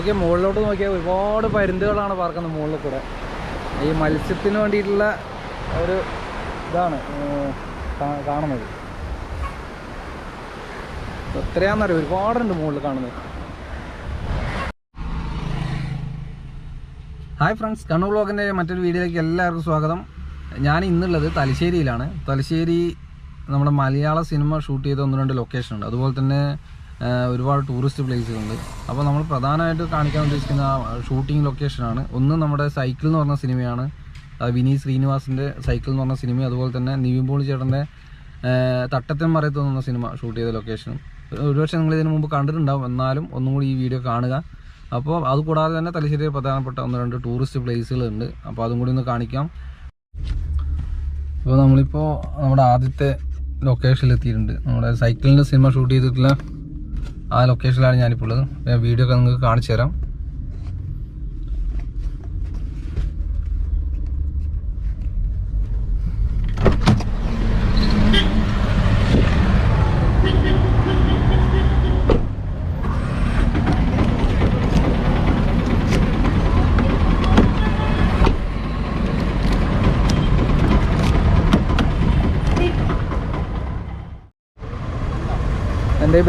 നോക്കിയാൽ മുകളിലോട്ട് നോക്കിയാൽ ഒരുപാട് പരുന്തുകളാണ് പറക്കുന്നത് മുകളിൽ കൂടെ. ഈ മത്സ്യത്തിന് വേണ്ടിയിട്ടുള്ള ഒരു ഇതാണ് കാണുന്നത്. എത്രയാന്നറിയ ഒരുപാടുണ്ട് മുകളിൽ കാണുന്നത്. ഹായ് ഫ്രണ്ട്സ് കണ്ണൂർ ബ്ലോഗിന്റെ മറ്റൊരു വീഡിയോയിലേക്ക് എല്ലാവർക്കും സ്വാഗതം. ഞാൻ ഇന്നുള്ളത് തലശ്ശേരിയിലാണ്. തലശ്ശേരി നമ്മുടെ മലയാള സിനിമ ഷൂട്ട് ചെയ്ത ഒന്ന് രണ്ട് ലൊക്കേഷൻ ഉണ്ട്. അതുപോലെ തന്നെ ഒരുപാട് ടൂറിസ്റ്റ് പ്ലേസുകളുണ്ട്. അപ്പോൾ നമ്മൾ പ്രധാനമായിട്ട് കാണിക്കാൻ ഉദ്ദേശിക്കുന്ന ഷൂട്ടിംഗ് ലൊക്കേഷനാണ് ഒന്ന് നമ്മുടെ സൈക്കിൾ എന്ന് പറഞ്ഞ സിനിമയാണ്. വിനീത് ശ്രീനിവാസിന്റെ സൈക്കിൾ എന്ന് പറഞ്ഞ സിനിമ അതുപോലെ തന്നെ നിവിൻ പോളി ചേട്ടന്റെ തട്ടത്തിൻ മറയത്ത് എന്ന സിനിമ ഷൂട്ട് ചെയ്ത ലൊക്കേഷനും ഒരുപക്ഷെ നിങ്ങൾ ഇതിനു മുമ്പ് കണ്ടിട്ടുണ്ടാവും. എന്നാലും ഒന്നും കൂടി ഈ വീഡിയോ കാണുക. അപ്പോൾ അതുകൂടാതെ തന്നെ തലശ്ശേരി പ്രധാനപ്പെട്ട ഒന്ന് രണ്ട് ടൂറിസ്റ്റ് പ്ലേസുകളുണ്ട്. അപ്പോൾ അതും കൂടി ഒന്ന് കാണിക്കാം. അപ്പോൾ നമ്മളിപ്പോൾ നമ്മുടെ ആദ്യത്തെ ലൊക്കേഷനിൽ എത്തിയിട്ടുണ്ട്. നമ്മുടെ സൈക്കിളിന്റെ സിനിമ ഷൂട്ട് ചെയ്തിട്ടുള്ള ആ ലൊക്കേഷനിലാണ് ഞാനിപ്പോൾ ഉള്ളത്. വീഡിയോ ഒക്കെ നിങ്ങൾക്ക് കാണിച്ചു തരാം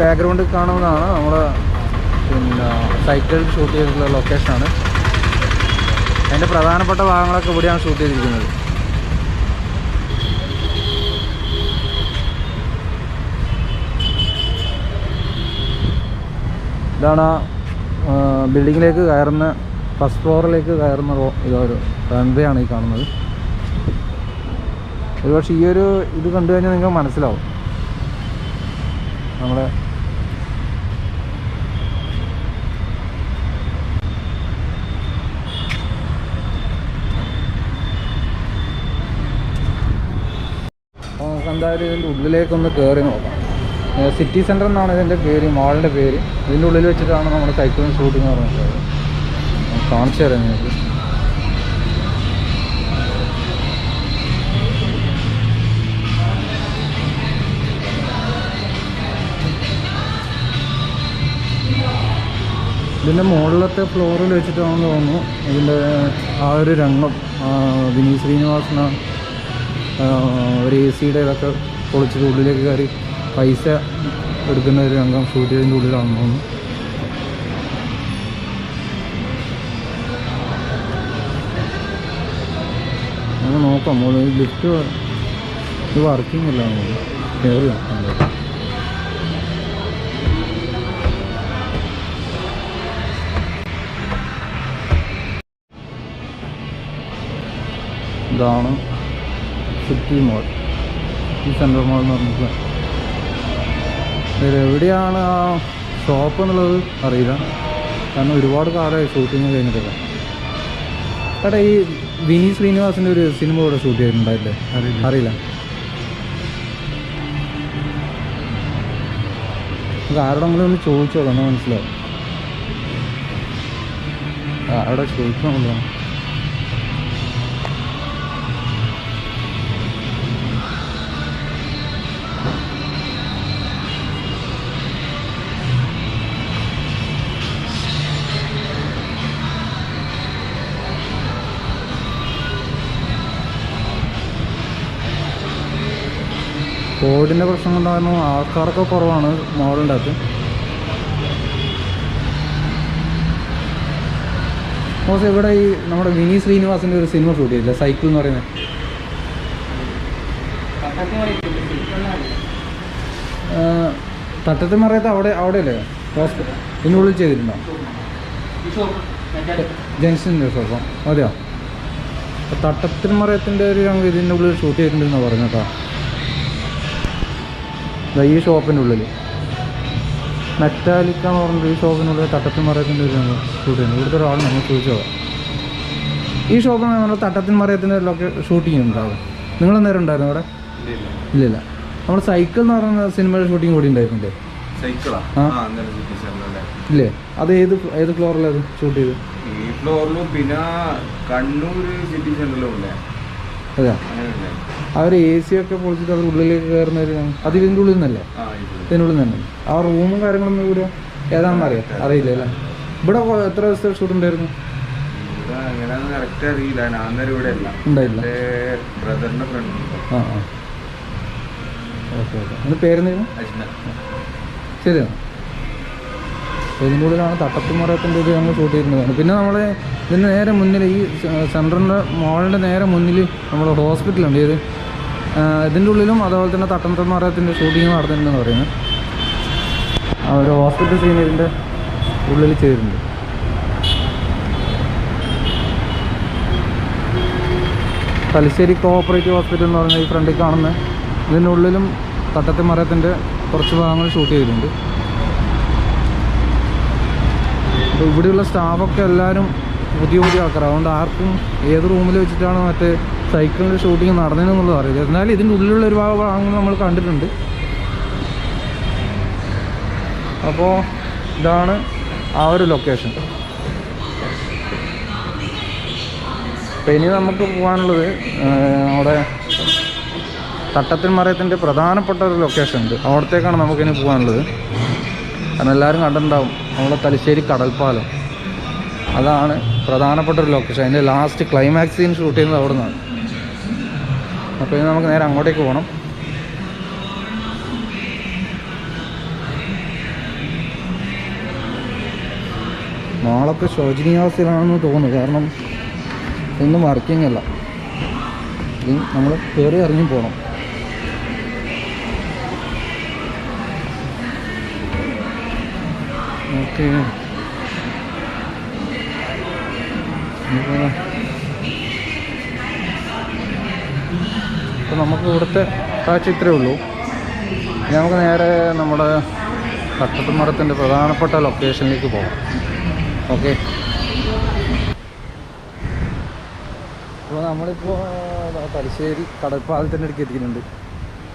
ബാക്ക്ഗ്രൗണ്ട് ബാക്ക്ഗ്രൗണ്ടിൽ കാണുന്നതാണ്. നമ്മൾ പിന്നെ സൈക്കിൾ ഷൂട്ട് ചെയ്തിട്ടുള്ള ലൊക്കേഷനാണ് അതിന്റെ പ്രധാനപ്പെട്ട ഭാഗങ്ങളൊക്കെ ഇവിടെയാണ് ഷൂട്ട് ചെയ്തിരിക്കുന്നത്. ഇതാണ് ബിൽഡിങ്ങിലേക്ക് കയറുന്ന ഫസ്റ്റ് ഫ്ലോറിലേക്ക് കയറുന്ന ഇതൊരു റൺവേ ആണ് ഈ കാണുന്നത്. ഒരുപക്ഷെ ഈ ഒരു ഇത് കണ്ടു കഴിഞ്ഞാൽ നിങ്ങൾക്ക് മനസ്സിലാവും. നമ്മുടെ എന്തായാലും ഇതിന്റെ ഉള്ളിലേക്കൊന്ന് കയറി നോക്കാം സിറ്റി സെന്റർ എന്നാണ് ഇതിന്റെ പേര് മാളിന്റെ പേര്. ഇതിന്റെ ഉള്ളിൽ വെച്ചിട്ടാണ് നമ്മുടെ സൈക്കിളും ഷൂട്ടിംഗ് പറഞ്ഞിട്ടുള്ളത്. കാണിച്ചു തരാം നിങ്ങൾക്ക്. ഇതിന്റെ മുകളിലത്തെ ഫ്ലോറിൽ വെച്ചിട്ടാണെന്ന് തോന്നുന്നു ഇതിന്റെ ആ ഒരു രംഗം. വിനീത് ശ്രീനിവാസന ആ, ഒരു എ സിയുടെ ഇതൊക്കെ പൊളിച്ചിട്ട് ഉള്ളിലേക്ക് കയറി പൈസ എടുക്കുന്ന ഒരു രംഗം ഷൂട്ട് ചെയ്തതിന്റെ ഉള്ളിലാണെന്ന് തോന്നുന്നു. നമുക്ക് നോക്കാം. മോൾ ഈ ലിഫ്റ്റ് ഇത് വർക്കിംഗ് അല്ല നമുക്ക് കയറി ഇതാണ് സിറ്റി മോൾ. ഈ സെൻട്രൽ മോൾ എന്ന് പറഞ്ഞിട്ട്. എവിടെയാണ് ആ ഷോപ്പ് എന്നുള്ളത് അറിയില്ല. കാരണം ഒരുപാട് കാലമായി ഷൂട്ടിങ് കഴിഞ്ഞിട്ടില്ല. എടാ ഈ വിനി ശ്രീനിവാസിന്റെ ഒരു സിനിമ ഇവിടെ ഷൂട്ട് ചെയ്തിട്ടുണ്ടായില്ലേ? അറിയില്ല. ആരോടെങ്കിലും ഒന്ന് ചോദിച്ചോളൂ എന്നാൽ മനസ്സിലാവും. ആരോടെ ചോദിക്കണമല്ലോ കോവിഡിന്റെ പ്രശ്നം കൊണ്ടായിരുന്നു ആൾക്കാരൊക്കെ കുറവാണ് മോളിന്റെ അകത്ത്. മോശം ഇവിടെ ഈ നമ്മുടെ വിനീ ശ്രീനിവാസിന്റെ ഒരു സിനിമ ഷൂട്ട് ചെയ്തില്ല? സൈക്കിൾ എന്ന് പറയുന്നത്. തട്ടത്തിൽ മറിയത്ത് അവിടെ അവിടെയല്ലേ? ഹോസ്പിറ്റൽ ഇന്ന് വിളിച്ച് ചെയ്തിട്ടുണ്ടോ? ജംഗ്ഷന്റെ ഷോപ്പം അതെയോ? തട്ടത്തിൽ മറിയത്തിന്റെ ഒരു ഇതിന്റെ ഉള്ളിൽ ഷൂട്ട് ചെയ്തിട്ടുണ്ടെന്നാണ് പറഞ്ഞത്. കേട്ടോ ഈ ഷോപ്പിന്റെ ഉള്ളിൽ മെറ്റാലിക്ക എന്ന് പറഞ്ഞിട്ട് ഈ ഷോപ്പിനുള്ളിൽ തട്ടത്തിൻ മറയത്തിന്റെ ഒരു ഷൂട്ട് ചെയ്യുന്നത് ഇവിടുത്തെ ഒരാൾ നമ്മൾ ചോദിച്ചോ ഈ ഷോപ്പിൽ നമ്മൾ തട്ടത്തിൻ മറയത്തിന്റെ ലൊക്കെ ഷൂട്ടിംഗ് ഉണ്ടാവും നിങ്ങൾ നേരം ഉണ്ടായിരുന്നു അവിടെ? ഇല്ലില്ല നമ്മൾ സൈക്കിൾ എന്ന് പറയുന്ന സിനിമയുടെ ഷൂട്ടിംഗ് കൂടി ഉണ്ടായിട്ടുണ്ട്. ഇല്ലേ? അത് ഏത് ഏത് ഫ്ലോറിലത് ഷൂട്ട് ചെയ്ത് ഈ ഫ്ലോറിലും പിന്നെ കണ്ണൂർ സിറ്റി സെന്ററിലും ഉണ്ടേ അവർ എ സി ഒക്കെ പൊളിച്ചിട്ട് അവർ ഉള്ളിലേക്ക് കയറുന്ന ഒരു അത് ഇതിന്റെ ഉള്ളിൽ നിന്നല്ലേ? ആ ഉള്ളിൽ ഇതിനുള്ളിൽ തന്നെ ആ റൂമും കാര്യങ്ങളൊന്നും കൂടെ ഏതാണെന്ന് അറിയാം. അറിയില്ല അല്ലേ? ഇവിടെ എത്ര ദിവസത്തെ ഷൂട്ട് ഉണ്ടായിരുന്നു? ശരിയാണ് ഇതിന്റെ ഉള്ളിലാണ് തട്ടത്തുമറത്തിന്റെ ഇത് ഞങ്ങൾ ഷൂട്ട് ചെയ്യുന്നതാണ് പിന്നെ നമ്മൾ ഇതിന്റെ നേരെ മുന്നിൽ ഈ സെന്ററിന്റെ മോളിന്റെ നേരെ മുന്നിൽ നമ്മൾ ഹോസ്പിറ്റലുണ്ട് ആ, ഇതിന്റെ ഉള്ളിലും അതുപോലെ തന്നെ തട്ടത്തുമറത്തിന്റെ ഷൂട്ടിങ് നടന്നിട്ടുണ്ടെന്ന് പറയുന്നത്. ഒരു ഹോസ്പിറ്റൽ സീൻ ഇതിന്റെ ഉള്ളിൽ ചെയ്തിട്ടുണ്ട്. തലശ്ശേരി കോഓപ്പറേറ്റീവ് ഹോസ്പിറ്റൽ എന്ന് പറഞ്ഞ ഈ ഫ്രണ്ടിൽ കാണുന്ന ഇതിന്റെ ഉള്ളിലും തട്ടത്തെ മരത്തിന്റെ കുറച്ച് ഭാഗങ്ങൾ ഷൂട്ട് ചെയ്തിട്ടുണ്ട്. അപ്പോൾ ഇവിടെയുള്ള സ്റ്റാഫൊക്കെ എല്ലാവരും പുതിയ പുതിയ ആൾക്കാർ അതുകൊണ്ട് ആർക്കും ഏത് റൂമിൽ വെച്ചിട്ടാണ് മറ്റേ സൈക്കിളിന്റെ ഷൂട്ടിങ് നടന്നതെന്നുള്ളത് അറിയില്ല. എന്നാലും ഇതിന്റെ ഉള്ളിലുള്ള ഒരു ഭാഗമാണെന്ന് നമ്മൾ കണ്ടിട്ടുണ്ട്. അപ്പോൾ ഇതാണ് ആ ഒരു ലൊക്കേഷൻ അപ്പോൾ ഇനി നമുക്ക് പോകാനുള്ളത് അവിടെ തട്ടത്തിൽ മറയത്തിന്റെ പ്രധാനപ്പെട്ട ഒരു ലൊക്കേഷൻ ഉണ്ട്. അവിടത്തേക്കാണ് നമുക്കിനി പോകാനുള്ളത്. കാരണം എല്ലാവരും കണ്ടിട്ടുണ്ടാവും നമ്മുടെ തലശ്ശേരി കടൽപ്പാലം. അതാണ് പ്രധാനപ്പെട്ട ഒരു ലൊക്കേഷൻ അതിന്റെ ലാസ്റ്റ് ക്ലൈമാക്സ് സീൻ ഷൂട്ട് ചെയ്യുന്നത് അവിടെ നിന്നാണ് അപ്പോൾ ഇനി നമുക്ക് നേരെ അങ്ങോട്ടേക്ക് പോകണം നാളൊക്കെ ശോചനീയാവസ്ഥയിലാണെന്ന് തോന്നുന്നു. കാരണം ഒന്നും വർക്കിംഗ് അല്ല. ഇനി നമ്മൾ കയറി ഇറങ്ങി പോകണം ഓക്കെ. നമുക്ക് ഇവിടുത്തെ കാഴ്ച ഇത്രയേ ഉള്ളൂ. നമുക്ക് നേരെ നമ്മുടെ കട്ടത്തുമരത്തിന്റെ പ്രധാനപ്പെട്ട ലൊക്കേഷനിലേക്ക് പോകാം. ഓക്കെ. അപ്പോൾ നമ്മളിപ്പോൾ തലശ്ശേരി കടൽപ്പാലത്തിന്റെ അടുക്ക് എത്തിയിട്ടുണ്ട്.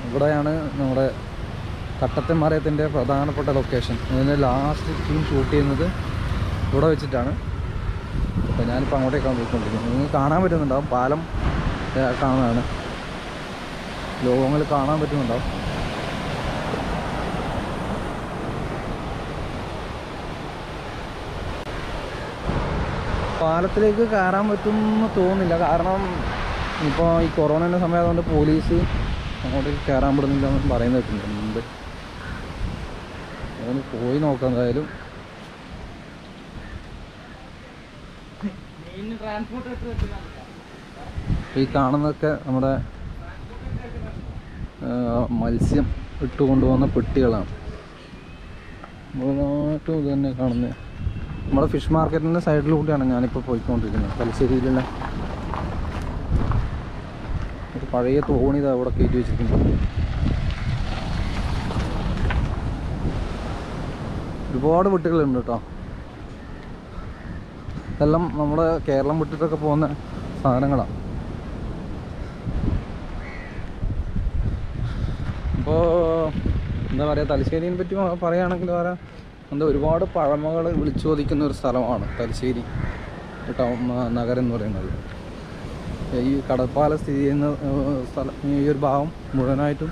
ഇവിടെയാണ് നമ്മുടെ കട്ടത്തന്മറയത്തിന്റെ പ്രധാനപ്പെട്ട ലൊക്കേഷൻ ഇതിന്റെ ലാസ്റ്റ് സീൻ ഷൂട്ട് ചെയ്യുന്നത് ഇവിടെ വെച്ചിട്ടാണ്. അപ്പോൾ ഞാനിപ്പോൾ അങ്ങോട്ടേക്കാണ് പോയിക്കൊണ്ടിരിക്കുന്നത്. നിങ്ങൾക്ക് കാണാൻ പറ്റുന്നുണ്ടാവും. പാലം കാണുന്നതാണ്. ലോകങ്ങൾ കാണാൻ പറ്റുന്നുണ്ടാവും പാലത്തിലേക്ക് കയറാൻ പറ്റുമെന്ന് തോന്നുന്നില്ല. കാരണം ഇപ്പോൾ ഈ കൊറോണേന്റെ സമയമായതുകൊണ്ട് പോലീസ് അങ്ങോട്ടേക്ക് കയറാൻ പറ്റുന്നില്ല എന്ന് പറയുന്നത് കേട്ടിട്ടുണ്ട്. മുമ്പ് അതുകൊണ്ട് പോയി നോക്കാം എന്തായാലും. ഈ കാണുന്നതൊക്കെ നമ്മുടെ മത്സ്യം ഇട്ട് കൊണ്ടുപോകുന്ന പെട്ടികളാണ്. മുഴുവനായിട്ടും ഇത് തന്നെ കാണുന്നത് നമ്മുടെ ഫിഷ് മാർക്കറ്റിന്റെ സൈഡിലൂടെയാണ് ഞാനിപ്പോൾ പോയിക്കൊണ്ടിരിക്കുന്നത്. തലശ്ശേരിയിലുള്ള ഒരു പഴയ തോണിത അവിടെ കയറ്റി വെച്ചിരിക്കുന്നത്. ഒരുപാട് പെട്ടികളുണ്ട് കേട്ടോ. ഇതെല്ലാം നമ്മുടെ കേരളം വിട്ടിട്ടൊക്കെ പോകുന്ന സാധനങ്ങളാണ് ഇപ്പോൾ എന്താ പറയുക തലശ്ശേരിയെ പറ്റി പറയുകയാണെങ്കിൽ പറയാം എന്താ ഒരുപാട് പഴമകൾ വിളിച്ചോദിക്കുന്ന ഒരു സ്ഥലമാണ് തലശ്ശേരി ടൗൺ നഗരം എന്ന് പറയുന്നത്. ഈ കടപ്പാല സ്ഥിതി ചെയ്യുന്ന സ്ഥലം ഈ ഒരു ഭാഗം മുഴുവനായിട്ടും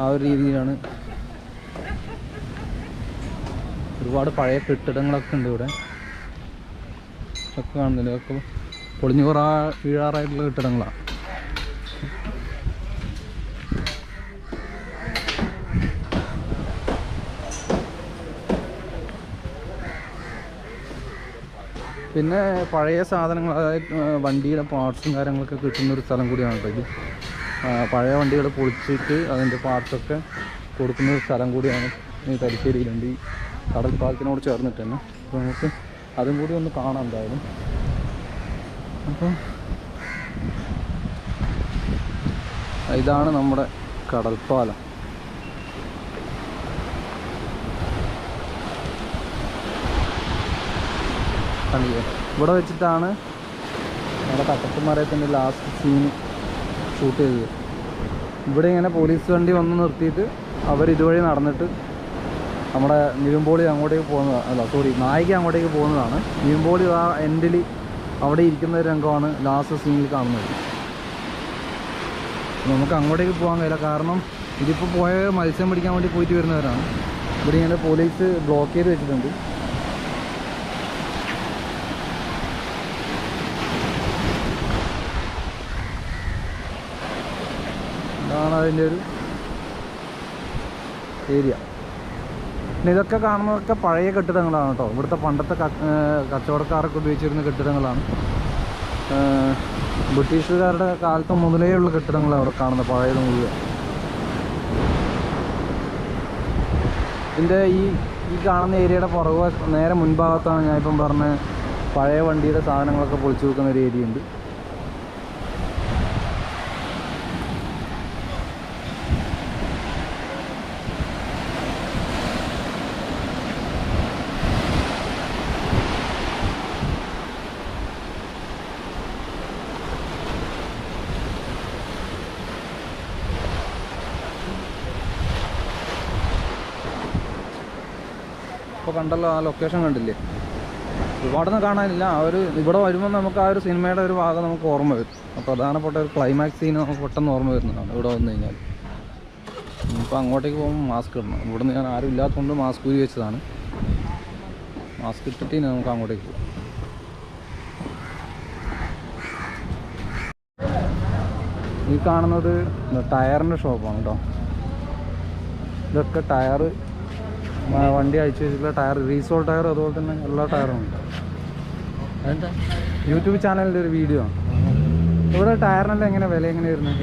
ആ ഒരു രീതിയിലാണ്. ഒരുപാട് പഴയ കെട്ടിടങ്ങളൊക്കെ ഉണ്ട് ഇവിടെ. ഒക്കെ കാണുന്നില്ല? ഇതൊക്കെ പൊളിഞ്ഞു കുറ വീഴാറായിട്ടുള്ള കെട്ടിടങ്ങളാണ് പിന്നെ പഴയ സാധനങ്ങൾ അതായത് വണ്ടിയുടെ പാർട്സും കാര്യങ്ങളൊക്കെ കിട്ടുന്ന ഒരു സ്ഥലം കൂടിയാണ് കേട്ടോ ഇത്. പഴയ വണ്ടികൾ പൊളിച്ചിട്ട് അതിന്റെ പാർട്സൊക്കെ കൊടുക്കുന്ന ഒരു സ്ഥലം കൂടിയാണ് ഈ തലശ്ശേരിയിലുണ്ട്. ഈ കടൽപ്പാലത്തിനോട് ചേർന്നിട്ട് തന്നെ. അപ്പോൾ നമുക്ക് അതും കൂടി ഒന്ന് കാണാം എന്തായാലും. അപ്പം ഇതാണ് നമ്മുടെ കടൽപ്പാലം. കണ്ടില്ലേ? ഇവിടെ വെച്ചിട്ടാണ് നമ്മുടെ കട്ടത്തുമറയത്തിന്റെ ലാസ്റ്റ് സീൻ ഷൂട്ട് ചെയ്തത്. ഇവിടെ ഇങ്ങനെ പോലീസ് വണ്ടി വന്ന് നിർത്തിയിട്ട് അവർ ഇതുവഴി നടന്നിട്ട് നമ്മുടെ നിവിൻപോളി അങ്ങോട്ടേക്ക് പോകുന്നതാണ് അല്ല സോറി നായിക അങ്ങോട്ടേക്ക് പോകുന്നതാണ്. നിവിൻപോളി ആ എൻഡിൽ അവിടെ ഇരിക്കുന്ന ഒരു രംഗമാണ് ലാസ്റ്റ് സീനിൽ കാണുന്നത്. നമുക്ക് അങ്ങോട്ടേക്ക് പോകാൻ കഴിയില്ല. കാരണം ഇതിപ്പോൾ പോയ മത്സ്യം പിടിക്കാൻ വേണ്ടി പോയിട്ട് വരുന്നവരാണ്. ഇവിടെ ഇങ്ങനെ പോലീസ് ബ്ലോക്ക് ചെയ്ത് വെച്ചിട്ടുണ്ട്. അതാണ് അതിന്റെ ഒരു ഏരിയ. പിന്നെ ഇതൊക്കെ കാണുന്നതൊക്കെ പഴയ കെട്ടിടങ്ങളാണ് കേട്ടോ. ഇവിടുത്തെ പണ്ടത്തെ കച്ചവടക്കാരൊക്കെ ഉപയോഗിച്ചിരുന്ന കെട്ടിടങ്ങളാണ്. ബ്രിട്ടീഷുകാരുടെ കാലത്ത് മുതലേ ഉള്ള കെട്ടിടങ്ങളാണ് അവിടെ കാണുന്നത് പഴയത് മുഴുവൻ ഇതിന്റെ ഈ ഈ കാണുന്ന ഏരിയയുടെ പുറകു നേരെ മുൻഭാഗത്താണ് ഞാനിപ്പം പറഞ്ഞ പഴയ വണ്ടിയുടെ സാധനങ്ങളൊക്കെ പൊളിച്ചു വെക്കുന്ന ഒരു ഏരിയ ഉണ്ട് ഇപ്പോൾ കണ്ടല്ലോ ആ ലൊക്കേഷൻ കണ്ടില്ലേ? ഒരുപാടൊന്നും കാണാനില്ല. ആ ഒരു ഇവിടെ വരുമ്പോൾ നമുക്ക് ആ ഒരു സിനിമയുടെ ഒരു ഭാഗം നമുക്ക് ഓർമ്മ വരും. അപ്പോൾ പ്രധാനപ്പെട്ട ഒരു ക്ലൈമാക്സ് സീന് നമുക്ക് പെട്ടെന്ന് ഓർമ്മ വരുന്നതാണ് ഇവിടെ വന്നു കഴിഞ്ഞാൽ ഇപ്പോൾ അങ്ങോട്ടേക്ക് പോകുമ്പോൾ മാസ്ക് ഇടണം. ഇവിടുന്ന് ഞാൻ ആരും ഇല്ലാത്തതുകൊണ്ട് മാസ്ക് ഊരി വെച്ചതാണ്. മാസ്ക് ഇട്ടിട്ട് ഇനി നമുക്ക് അങ്ങോട്ടേക്ക് പോകാം ഈ കാണുന്നത് ടയറിന്റെ ഷോപ്പാണ് കേട്ടോ ഇതൊക്കെ ടയറ് ആ, വണ്ടി അയച്ചു വെച്ചിട്ടുള്ള ടയർ റീസോൾ ടയർ അതുപോലെ തന്നെ എല്ലാ ടയറും ഉണ്ട്. അതെന്താ? യൂട്യൂബ് ചാനലിന്റെ ഒരു വീഡിയോ ആണ്. ഇവിടെ ടയറിനെല്ലാം എങ്ങനെ വില എങ്ങനെ വരുന്നത്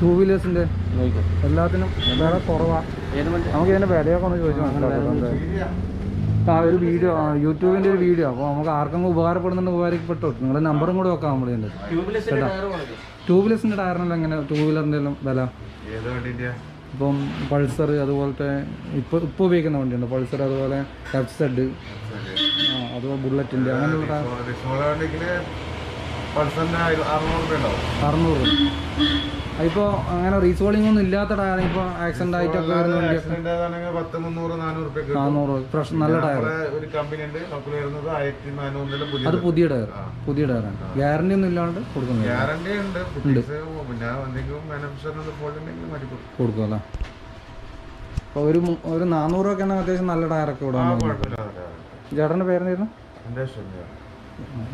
ടൂ വീലേഴ്സിന്റെ എല്ലാത്തിനും വില കുറവാണ് നമുക്ക് ഇതിന്റെ വിലയൊക്കെ ഒന്ന് ചോദിച്ചു മനസ്സിലാക്കാം. ആ ഒരു വീഡിയോ യൂട്യൂബിന്റെ ഒരു വീഡിയോ അപ്പോൾ നമുക്ക് ആർക്കെങ്കിലും ഉപകാരപ്പെടുന്നുണ്ട് ഉപകാരപ്പെട്ടു നിങ്ങളുടെ നമ്പറും കൂടെ വെക്കാം നമ്മൾ ഇതിന്റെ. ട്യൂബ്ലെസ്സിന്റെ ടയർ വളരെ ടൂ വീലേഴ്സിന്റെ ടയറിനെല്ലാം എങ്ങനെ? ടൂ വീലറിന്റെ എല്ലാം വില? ഇപ്പം പൾസർ അതുപോലത്തെ ഇപ്പോൾ ഇപ്പോൾ ഉപയോഗിക്കുന്ന വണ്ടിയുണ്ട്. പൾസർ അതുപോലെ എഫ് സെഡ് ആ അതുപോലെ ബുള്ളറ്റിന്റെ അങ്ങനെയുള്ള അറുന്നൂറ് ഇപ്പോൾ അങ്ങനെ റീസോളിംഗ് ഒന്നും ഇല്ലാത്ത ടയർ ഇപ്പോൾ ആക്സിഡന്റ് ആയിട്ടൊക്കെ പത്ത് മുന്നൂറ് നാനൂറ് നാനൂറ് ഫ്രഷ് നല്ല ടയർ ഒരു കമ്പനി ഉണ്ട് നമുക്ക് വരുന്നത് ആയിരത്തി നാനൂറിന്റെ അത് പുതിയ പുതിയ ടയർ പുതിയ ടയറാണ് ഗ്യാരണ്ടി ഒന്നും ഇല്ലാണ്ട് കൊടുക്കുന്നത് ഗ്യാരണ്ടി ഉണ്ട് പിന്നെ എന്തെങ്കിലും മാനുഫാക്ചറിന് ഫോൾട്ട് ഉണ്ടെങ്കിൽ മാറ്റി കൊടുക്കും. അല്ലേ? അപ്പോൾ ഒരു ഒരു നാനൂറ് ആണെങ്കിൽ അത്യാവശ്യം നല്ല ടയറൊക്കെ ഇവിടെ ചേട്ടന്റെ ചേട്ടന്റെ പേരെന്തായിരുന്നു?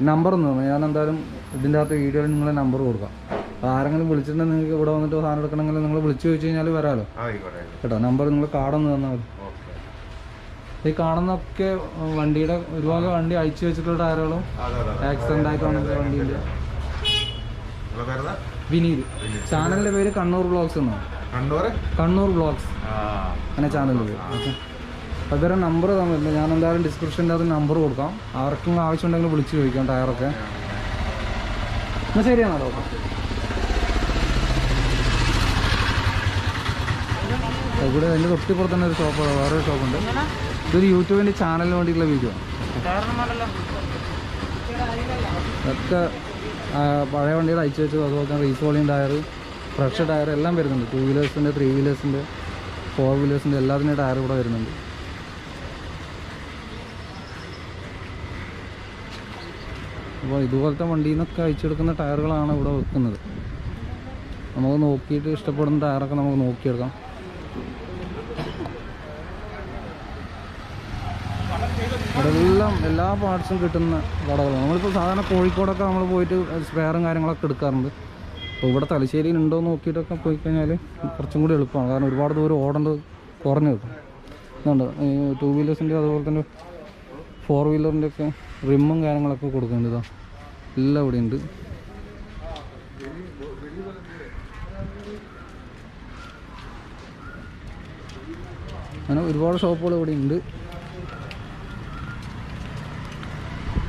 നമ്പർ ഒന്ന് ഞാൻ എന്തായാലും ഇതിന്റെ അകത്ത് വീഡിയോയിൽ നിങ്ങളെ നമ്പർ കൊടുക്കാം. അപ്പോൾ ആരെങ്കിലും വിളിച്ചിട്ടുണ്ടെങ്കിൽ നിങ്ങൾക്ക് ഇവിടെ വന്നിട്ട് സാധനം എടുക്കണമെങ്കിൽ നിങ്ങൾ വിളിച്ചു ചോദിച്ചു കഴിഞ്ഞാൽ വരാമല്ലോ കേട്ടോ നമ്പർ നിങ്ങൾ കാർഡൊന്ന് തന്നാൽ മതി. ഈ കാണുന്നൊക്കെ വണ്ടിയുടെ ഒരുപാട് വണ്ടി അയച്ചു വെച്ചിട്ടുള്ള ടയറുകളും ആക്സിഡന്റ് ആക്സിഡന്റ് വന്നിട്ട് വണ്ടിന്റെ വിനീത്. ചാനലിന്റെ പേര് കണ്ണൂർ ബ്ലോഗ്സ് എന്നാണ്. കണ്ണൂര്? കണ്ണൂർ ബ്ലോഗ്സ്. അങ്ങനെ ചാനലിൽ പേര് ഓക്കെ. അതുവരെ നമ്പർ തന്നില്ല ഞാൻ എന്തായാലും ഡിസ്ക്രിപ്ഷന്റെ അത് നമ്പർ കൊടുക്കാം. ആർക്കും ആവശ്യമുണ്ടെങ്കിൽ വിളിച്ച് ചോദിക്കാം ടയറൊക്കെ. എന്നാൽ ശരിയാണോ ഓക്കെ ഇവിടെ അതിന്റെ തൊട്ടിപ്പുറത്ത് തന്നെ ഒരു ഷോപ്പ് വേറൊരു ഷോപ്പുണ്ട് ഇതൊരു യൂട്യൂബിന്റെ ചാനലിന് വേണ്ടിയിട്ടുള്ള വീഡിയോ ഒക്കെ പഴയ വണ്ടികൾ അയച്ചു വെച്ചത് അതുപോലെ തന്നെ റീസോളിങ് ടയർ ഫ്രഷ് ടയർ എല്ലാം വരുന്നുണ്ട്. ടു വീലേഴ്സിന്റെ ത്രീ വീലേഴ്സിന്റെ ഫോർ വീലേഴ്സിന്റെ എല്ലാത്തിന്റെ ടയർ ഇവിടെ വരുന്നുണ്ട്. അപ്പോൾ ഇതുപോലത്തെ വണ്ടിയിൽ നിന്നൊക്കെ അയച്ചെടുക്കുന്ന ടയറുകളാണ് ഇവിടെ വെക്കുന്നത്. നമുക്ക് നോക്കിയിട്ട് ഇഷ്ടപ്പെടുന്ന ടയറൊക്കെ നമുക്ക് നോക്കിയെടുക്കാം ഇവിടെ എല്ലാം പാർട്സും കിട്ടുന്ന കടകളാണ്. നമ്മളിപ്പോൾ സാധാരണ കോഴിക്കോടൊക്കെ നമ്മൾ പോയിട്ട് സ്പെയറും കാര്യങ്ങളൊക്കെ എടുക്കാറുണ്ട്. അപ്പോൾ ഇവിടെ തലശ്ശേരിയിൽ ഉണ്ടോ എന്ന് നോക്കിയിട്ടൊക്കെ പോയി കഴിഞ്ഞാൽ കുറച്ചും കൂടി എളുപ്പമാണ്. കാരണം ഒരുപാട് ദൂരം ഓടേണ്ടത് കുറഞ്ഞു കിട്ടും ഇതുണ്ട്. ടൂ വീലേഴ്സിന്റെ അതുപോലെ തന്നെ ഫോർ വീലറിന്റെ ഒക്കെ റിമ്മും കാര്യങ്ങളൊക്കെ കൊടുക്കുന്നുണ്ട് ഇതാ. എല്ലാം ഇവിടെ ഉണ്ട്. അങ്ങനെ ഒരുപാട് ഷോപ്പുകൾ ഇവിടെ ഉണ്ട്.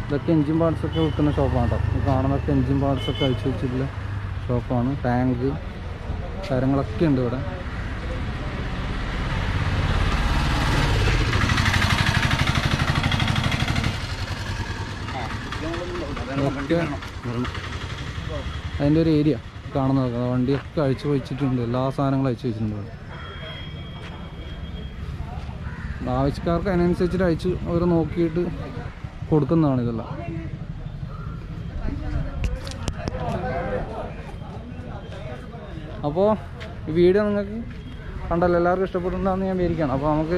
ഇതൊക്കെ എൻജിൻ പാർട്സ് ഒക്കെ വിൽക്കുന്ന ഷോപ്പാണ് കേട്ടോ ഈ കാണുന്നതൊക്കെ എൻജിൻ പാർട്സ് ഒക്കെ അഴിച്ചു വെച്ചിട്ടുള്ള ഷോപ്പാണ് ടാങ്ക് കാര്യങ്ങളൊക്കെ ഉണ്ട് ഇവിടെ. അതിന്റെ ഒരു ഏരിയ കാണുന്നത് വണ്ടിയൊക്കെ അഴിച്ചു വെച്ചിട്ടുണ്ട്. എല്ലാ സാധനങ്ങളും അഴിച്ചു വെച്ചിട്ടുണ്ട് ഇവിടെ. ആവശ്യക്കാർക്ക് അതിനനുസരിച്ചിട്ട് അയച്ച് അവർ നോക്കിയിട്ട് കൊടുക്കുന്നതാണ് ഇതെല്ലാം. അപ്പോൾ ഈ വീഡിയോ നിങ്ങൾക്ക് കണ്ടല്ലോ എല്ലാവർക്കും ഇഷ്ടപ്പെട്ടിട്ടുണ്ടാകുന്ന ഞാൻ വിചാരിക്കുകയാണ്. അപ്പോൾ നമുക്ക്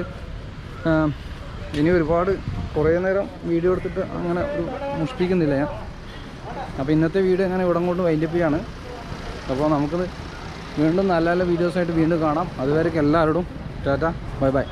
ഇനി ഒരുപാട് കുറേ നേരം വീഡിയോ എടുത്തിട്ട് അങ്ങനെ ഒരു മുഷ്പിക്കുന്നില്ല ഞാൻ. അപ്പോൾ ഇന്നത്തെ വീഡിയോ അങ്ങനെ ഇവിടം കൊണ്ട് വൈൻഡപ്പ് ചെയ്യാണ്. അപ്പോൾ നമുക്കത് വീണ്ടും നല്ല നല്ല വീഡിയോസായിട്ട് വീണ്ടും കാണാം. അതുവരെ എല്ലാവരോടും ടാറ്റ ബൈ ബൈ.